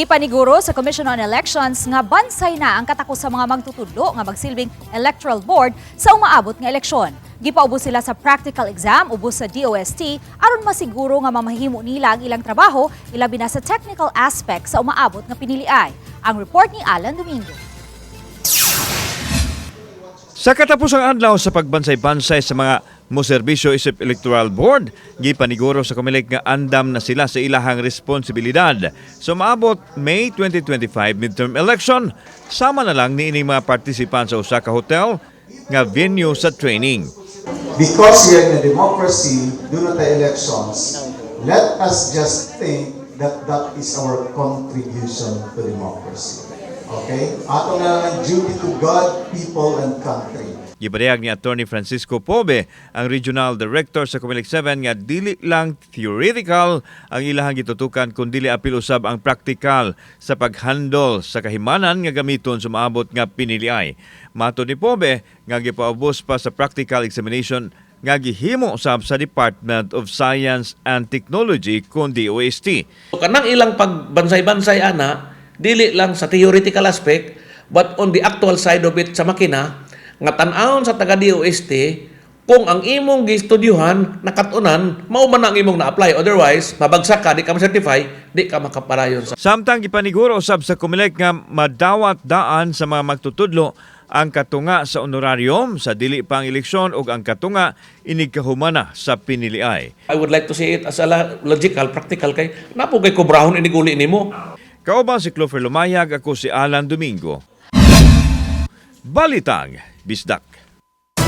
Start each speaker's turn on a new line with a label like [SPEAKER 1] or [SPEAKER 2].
[SPEAKER 1] Gipaniguro sa Commission on Elections nga bansay na ang katakos sa mga magtutudlo nga magsilbing electoral board sa umaabot nga eleksyon. Gipaubos sila sa practical exam ubos sa DOST aron masiguro nga mamahimo nila ang ilang trabaho ilabi na sa technical aspect sa umaabot nga piniliay. Ang report ni Alan Domingo.
[SPEAKER 2] Sa katapusang adlaw sa pagbansay-bansay sa mga moserbisyo isip Electoral Board, gipaniguro sa Comelec nga andam na sila sa ilahang responsibilidad. So maabot May 2025 midterm election, sama na lang ni ining mga participant sa usa ka hotel nga venue sa training.
[SPEAKER 3] Because we are in a democracy, do not the elections, let us just think that that is our contribution to democracy. Okay? Ato na lang duty to God, people, and country.
[SPEAKER 2] Gipadayag ni Attorney Francisco Pobe, ang Regional Director sa Comelec 7 nga dili lang theoretical ang ilahang gitutukan kundi apil usab ang practical sa paghandle sa kahimanan nga gamiton sa maabot nga piniliay. Mato ni Pobe nga gipaubos pa sa practical examination nga gihimo usab sa Department of Science and Technology kun DOST.
[SPEAKER 4] Kanang ilang pagbansay-bansay ana, dili lang sa theoretical aspect, but on the actual side of it sa makina, nga tan-awon sa taga DOST, kung ang imong gistudyuhan nakatunan, mao man ang imong na-apply. Otherwise, mabagsak ka, di ka ma-certify, di ka makaparayon sa
[SPEAKER 2] Samtang gipaniguro usab sa Comelec nga madawat daan sa mga magtutudlo ang katunga sa honorarium sa dili pang eleksyon ug ang katunga inig kahumana sa piniliay.
[SPEAKER 4] I would like to see it as a logical, practical kay napo kay kubrahon iniguli nimo.
[SPEAKER 2] Kauban si Clover Lumayag, ako si Alan Domingo. Balitang, Bisdak.